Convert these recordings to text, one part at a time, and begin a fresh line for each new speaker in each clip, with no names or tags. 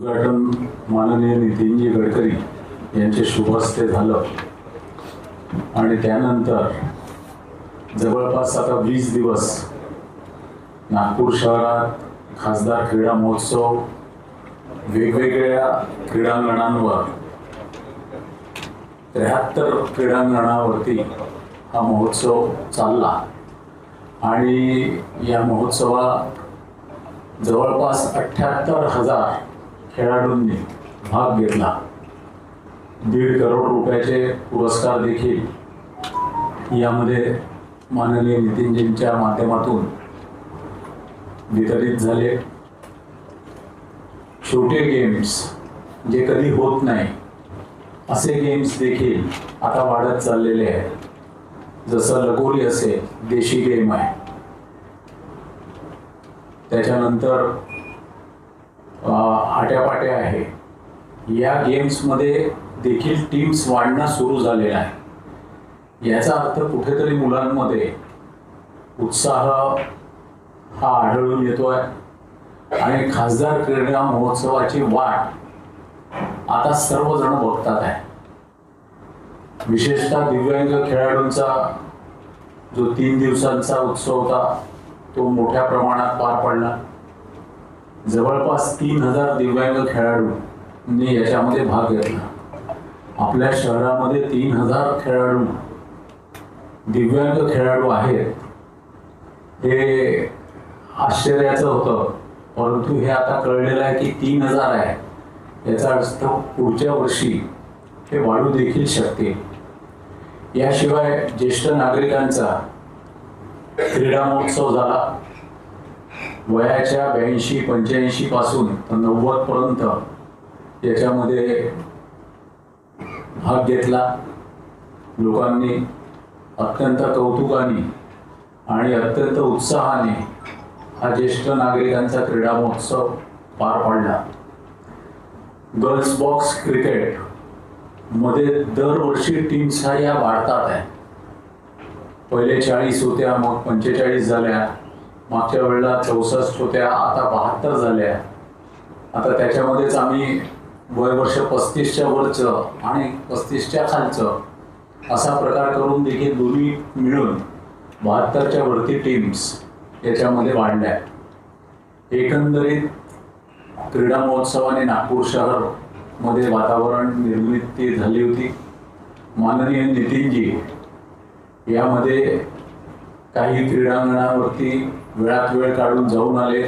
उद्घाटन माननीय नितीनजी गडकरी यांचे शुभहस्ते झालं. आणि त्यानंतर जवळपास आता वीस दिवस नागपूर शहरात खासदार क्रीडा महोत्सव वेगवेगळ्या क्रीडांगणांवर त्र्याहत्तर क्रीडांगणावरती हा महोत्सव चालला. आणि या महोत्सवात जवळपास अठ्ठ्याहत्तर हजार खेळाडूंनी भाग घेतला. दीड करोड रुपयाचे पुरस्कार देखील यामध्ये माननीय नितीनजींच्या माध्यमातून वितरित झाले. छोटे गेम्स जे कधी होत नाही असे गेम्स देखील आता वाढत चाललेले आहेत. जसं लगोरी असेल देशी गेम आहे. त्याच्यानंतर आट्यापाट्या आहे. या गेम्समध्ये देखील टीम्स वाढणं सुरू झालेलं आहे. याचा अर्थ कुठेतरी मुलांमध्ये उत्साह हा आढळून येतोय. आणि खासदार क्रीडा महोत्सवाची वाट आता सर्वजण बघतात आहे. विशेषतः दिव्यांग खेळाडूंचा जो तीन दिवसांचा उत्सव होता तो मोठ्या प्रमाणात पार पडला. जवळपास तीन हजार दिव्यांग खेळाडूंनी याच्यामध्ये भाग घेतला. आपल्या शहरामध्ये तीन हजार खेळाडू दिव्यांग खेळाडू आहेत. हे आश्चर्याचं होतं परंतु हे आता कळलेलं आहे की तीन हजार आहे. याचा अर्थ पुढच्या वर्षी हे वाढू देखील शकते. याशिवाय ज्येष्ठ नागरिकांचा क्रीडा महोत्सव झाला. वयाच्या ब्याऐंशी पंच्याऐंशी पासून तर नव्वद पर्यंत याच्यामध्ये भाग घेतला. लोकांनी अत्यंत कौतुकाने आणि अत्यंत उत्साहाने हा ज्येष्ठ नागरिकांचा क्रीडा महोत्सव पार पाडला. गर्ल्स बॉक्स क्रिकेटमध्ये दरवर्षी टीम्स ह्या या वाढतात आहे. पहिले चाळीस होत्या मग पंचेचाळीस झाल्या. मागच्या वेळेला चौसष्ट होत्या आता बहात्तर झाल्या. आता त्याच्यामध्येच आम्ही वय वर्ष पस्तीसच्या वरचं आणि पस्तीसच्या खालचं असा प्रकार करून देखील दोन्ही मिळून बहात्तरच्या वरती टीम्स याच्यामध्ये वाढल्या. एकंदरीत क्रीडा महोत्सवाने नागपूर शहरमध्ये वातावरण निर्मिती झाली होती. माननीय नितीनजी यामध्ये काही क्रीडांगणावरती वेळात वेळ काढून जाऊन आले.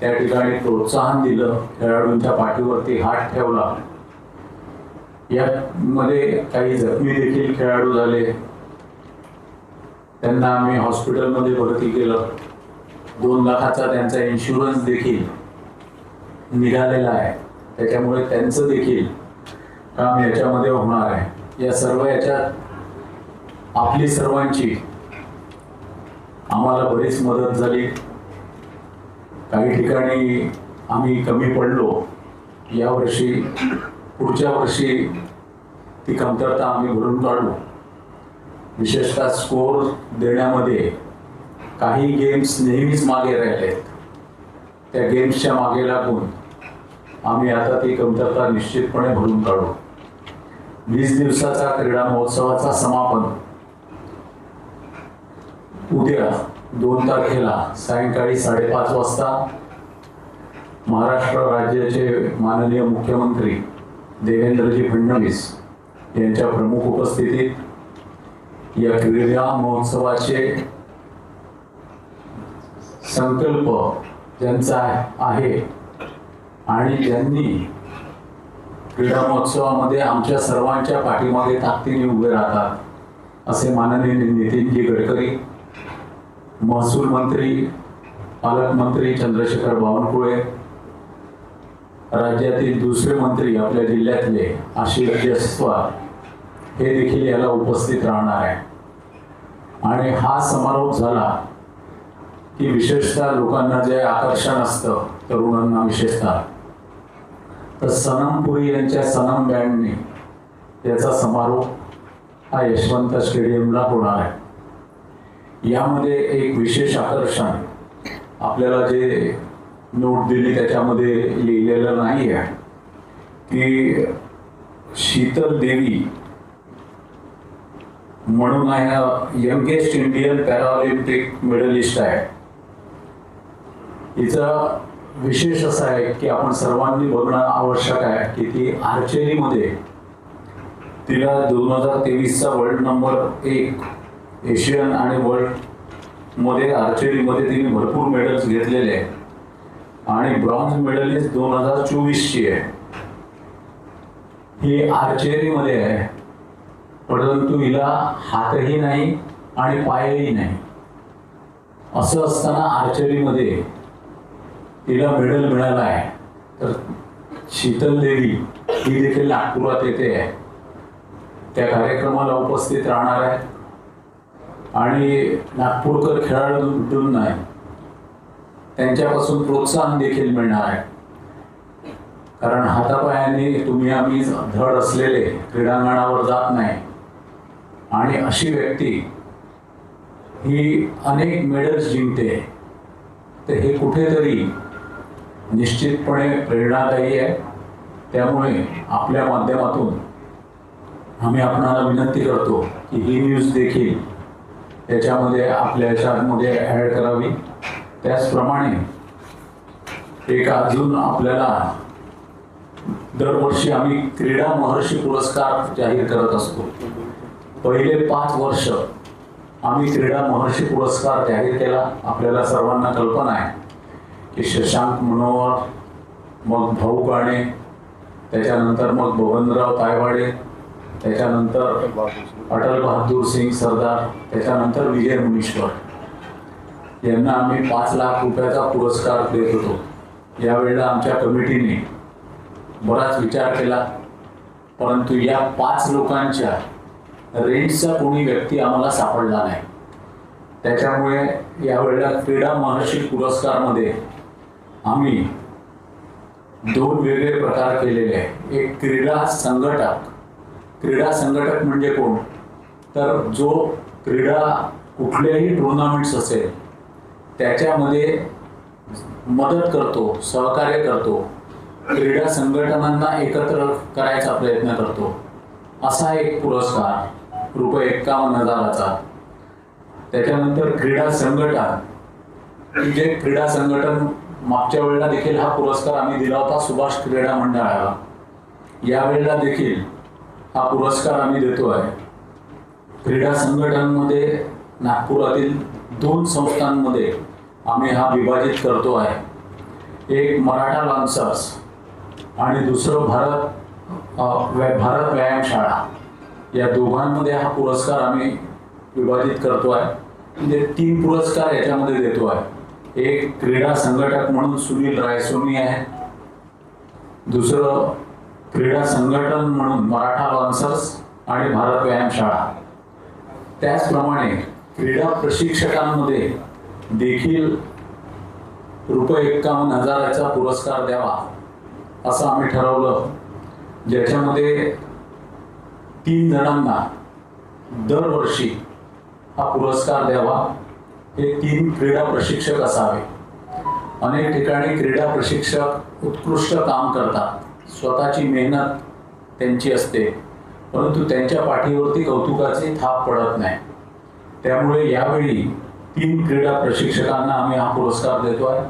त्या ठिकाणी प्रोत्साहन दिलं खेळाडूंच्या पाठीवरती हात ठेवला. यामध्ये काही जखमी देखील खेळाडू झाले. त्यांना आम्ही हॉस्पिटलमध्ये भरती केलं. दोन लाखाचा त्यांचा इन्शुरन्स देखील निघालेला आहे. त्याच्यामुळे त्यांचं देखील काम याच्यामध्ये होणार आहे. या सर्व याच्यात आपली सर्वांची आम्हाला बरीच मदत झाली. काही ठिकाणी आम्ही कमी पडलो. यावर्षी पुढच्या वर्षी ती कमतरता आम्ही भरून काढलो विशेषतः स्कोर देण्यामध्ये काही गेम्स नेहमीच मागे राहिलेत. त्या गेम्सच्या मागे लागून आम्ही आता ती कमतरता निश्चितपणे भरून काढू. वीस दिवसाचा क्रीडा महोत्सवाचा समापन. उद्या दोन तारखेला सायंकाळी साडेपाच वाजता महाराष्ट्र राज्याचे माननीय मुख्यमंत्री देवेंद्रजी फडणवीस यांच्या प्रमुख उपस्थितीत या क्रीडा महोत्सवाचे संकल्प त्यांचा आहे. आणि त्यांनी क्रीडा महोत्सवामध्ये आमच्या सर्वांच्या पाठीमागे ताकदीने उभे राहतात असे माननीय नितीनजी गडकरी महसूल मंत्री पालकमंत्री चंद्रशेखर बावनकुळे राज्यातील दुसरे मंत्री आपल्या जिल्ह्यातले आशिष जयस्वाल हे देखील याला उपस्थित राहणार आहे आणि हा समारोप झाला की विशेषतः लोकांना जे आकर्षण असतं तरुणांना विशेषतः. तर सनम पुरी यांच्या सनम बँडने याचा समारोप हा यशवंत स्टेडियमला होणार आहे. यामध्ये एक विशेष आकर्षण आपल्याला जे नोट दिली त्याच्यामध्ये लिहिलेलं नाही आहे की शीतल देवी म्हणून आहे यंगेस्ट इंडियन पॅराऑलिम्पिक मेडलिस्ट आहे. तिचा विशेष असं आहे की आपण सर्वांनी बघणं आवश्यक आहे की ती आर्चरीमध्ये तिला दोन हजार तेवीसचा वर्ल्ड नंबर एक एशियन आणि वर्ल्डमध्ये आर्चरीमध्ये तिने भरपूर मेडल्स घेतलेले आहे आणि ब्रॉन्झ मेडलिस्ट दोन हजार चोवीसची आहे. ही आर्चरीमध्ये आहे. परंतु हिला हातही नाही आणि पायही नाही. असं असताना आर्चरीमध्ये तिला मेडल मिळाला आहे. तर शीतल देवी ही देखील नागपुरात येते. आहे त्या कार्यक्रमाला उपस्थित राहणार आहे. आणि नागपूरकर खेळाडूंना नाही त्यांच्यापासून प्रोत्साहन देखील मिळणार आहे. कारण हातापायाने तुम्ही आम्ही धड असलेले क्रीडांगणावर जात नाही. आणि अशी व्यक्ती ही अनेक मेडल्स जिंकते. तर हे कुठेतरी निश्चितपणे प्रेरणादायी आहे. त्यामुळे आपल्या माध्यमातून आम्ही आपणाला विनंती करतो की ही न्यूज देखील त्याच्यामध्ये आपल्या याच्यामध्ये ॲड करावी. त्याचप्रमाणे एक अजून आपल्याला दरवर्षी आम्ही क्रीडा महर्षी पुरस्कार जाहीर करत असतो. पहिले पाच वर्ष आम्ही क्रीडा महर्षी पुरस्कार जाहीर केला. आपल्याला सर्वांना कल्पना आहे. की शशांक मनोहर मग भाऊ काणे त्याच्यानंतर मग बबनराव तायवाडे त्याच्यानंतर अटल बहादूर सिंग सरदार त्याच्यानंतर विजय मुनीश्वर. यांना आम्ही पाच लाख रुपयाचा पुरस्कार देत होतो. यावेळेला आमच्या कमिटीने बराच विचार केला परंतु या पाच लोकांच्या रेंजचा कोणी व्यक्ती आम्हाला सापडला नाही. त्याच्यामुळे यावेळेला क्रीडा महर्षी पुरस्कारमध्ये आम्ही दोन वेगळे प्रकार केलेले आहे एक क्रीडा संघटक. क्रीडा संघटक म्हणजे कोण? तर जो क्रीडा कुठल्याही टुर्नामेंट्स असेल त्याच्यामध्ये मदत करतो सहकार्य करतो. क्रीडा संघटनांना एकत्र करायचा प्रयत्न करतो. असा एक पुरस्कार रुपये एक्कावन्न हजाराचा. त्याच्यानंतर क्रीडा संघटन जे क्रीडा संघटन मागच्या वेळेला देखील हा पुरस्कार आम्ही दिला होता सुभाष क्रीडा मंडळाला. यावेळेला देखील हा पुरस्कार आम्ही देतो आहे क्रीडा संघटनांमध्ये नागपुरातील दोन संस्थांमध्ये आम्ही हा विभाजित करतो आहे एक मराठा लान्सर्स आणि दुसरं भारत व्या- भारत व्यायामशाळा. या दोघांमध्ये हा पुरस्कार आम्ही विभाजित करतो आहे म्हणजे तीन पुरस्कार याच्यामध्ये देतो आहे एक क्रीडा संघटक म्हणून सुनील रायसोनी आहे. दुसरं क्रीडा संघटन म्हणून मराठा लॉन्सर्स आणि भारत व्यायामशाळा त्याचप्रमाणे क्रीडा प्रशिक्षकांमध्ये देखील रुपये एक्कावन्न हजाराचा पुरस्कार द्यावा असं आम्ही ठरवलं ज्याच्यामध्ये तीन जणांना दरवर्षी हा पुरस्कार द्यावा. हे तीन क्रीडा प्रशिक्षक असावे. अनेक ठिकाणी क्रीडा प्रशिक्षक उत्कृष्ट काम करतात. स्वतःची मेहनत त्यांची असते. परंतु त्यांच्या पाठीवरती कौतुकाची थाप पडत नाही. त्यामुळे यावेळी तीन क्रीडा प्रशिक्षकांना आम्ही हा पुरस्कार देतो आहे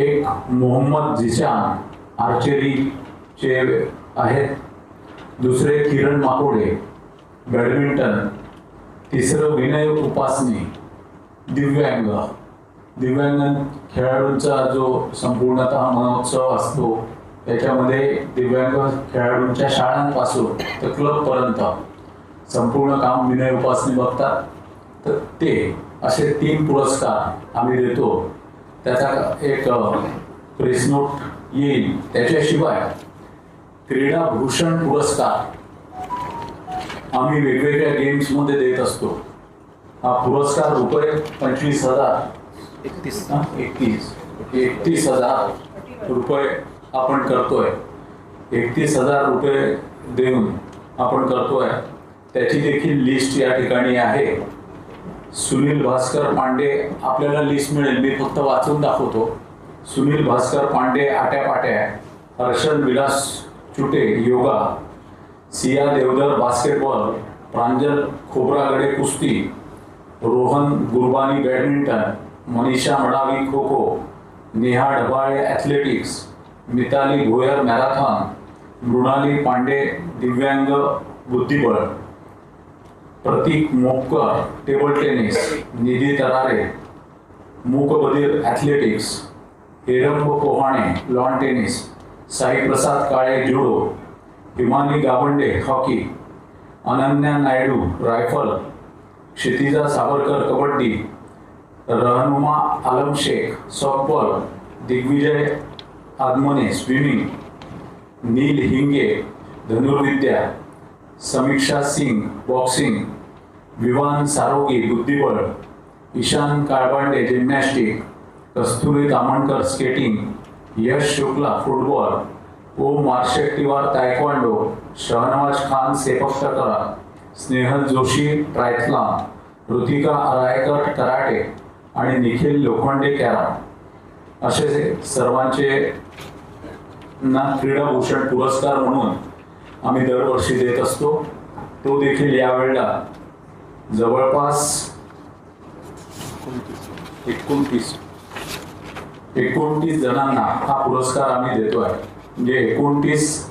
एक मोहम्मद झिशान आर्चरीचे आहेत. दुसरे किरण माकोडे बॅडमिंटन. तिसरं विनय उपासनी दिव्यांग. दिव्यांग खेळाडूंचा जो संपूर्णतः महोत्सव असतो त्याच्यामध्ये दिव्यांग खेळाडूंच्या शाळांपासून तर क्लबपर्यंत संपूर्ण काम विनय उपासनी बघतात. तर ते असे तीन पुरस्कार आम्ही देतो. त्याचा एक प्रेस नोट येईल. त्याच्याशिवाय क्रीडा भूषण पुरस्कार आम्ही वेगवेगळ्या गेम्समध्ये देत असतो. हा पुरस्कार रुपये पंचवीस हजार.
एकतीस.
एकतीस. एकतीस हजार रुपये आपण करतोय. एकतीस हजार रुपये देऊन आपण करतोय. त्याची देखील लिस्ट या ठिकाणी आहे. सुनील भास्कर पांडे आपल्याला लिस्ट मिळेल. मी फक्त वाचून दाखवतो. सुनील भास्कर पांडे आट्यापाट्या हर्षल विलास चुटे योगा. सिया देवधर बास्केटबॉल. प्रांजल खोब्रागडे कुस्ती. Rohan Gurbani badminton Manisha Madavi kho kho Neha Dhabale athletics Mitali Bhoyar marathon Mrunali Pande दिव्यांग बुद्धिबळ प्रतीक मोपकर टेबल टेनिस निधी तरारे मूकबधीर athletics Heramb Pohane lawn tennis Saiprasad Kale judo Himani Gawande hockey Ananya Naidu rifle Kshitija Savarkar kabaddi Rahnuma Alam Shaikh softball Digvijay Adamone swimming Neel Hinge धनुर्विद्या Samiksha Singh boxing Vivaan Sarogi बुद्धिबळ Ishan Kalbande gymnastic Kasturi Damankar skating Yash Shukla football Om Marshettiwar taekwondo Shahnawaz Khan sepak takraw Snehal Joshi triathlon Rutika Raikar karate आणि निखिल लोखंडे कॅरा असे सर्वांचे ना क्रीडाभूषण पुरस्कार म्हणून आम्ही दरवर्षी देत असतो. तो देखील यावेळेला जवळपास एकोणतीस. एकोणतीस जणांना हा पुरस्कार आम्ही देतो आहे म्हणजे एकोणतीस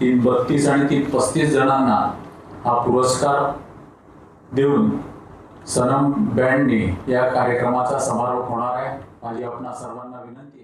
तीन बत्तीस आणि तीन पस्तीस जणांना हा पुरस्कार देऊन सनम बँडने या कार्यक्रमाचा समारोप होणार आहे. माझी आपणा सर्वांना विनंती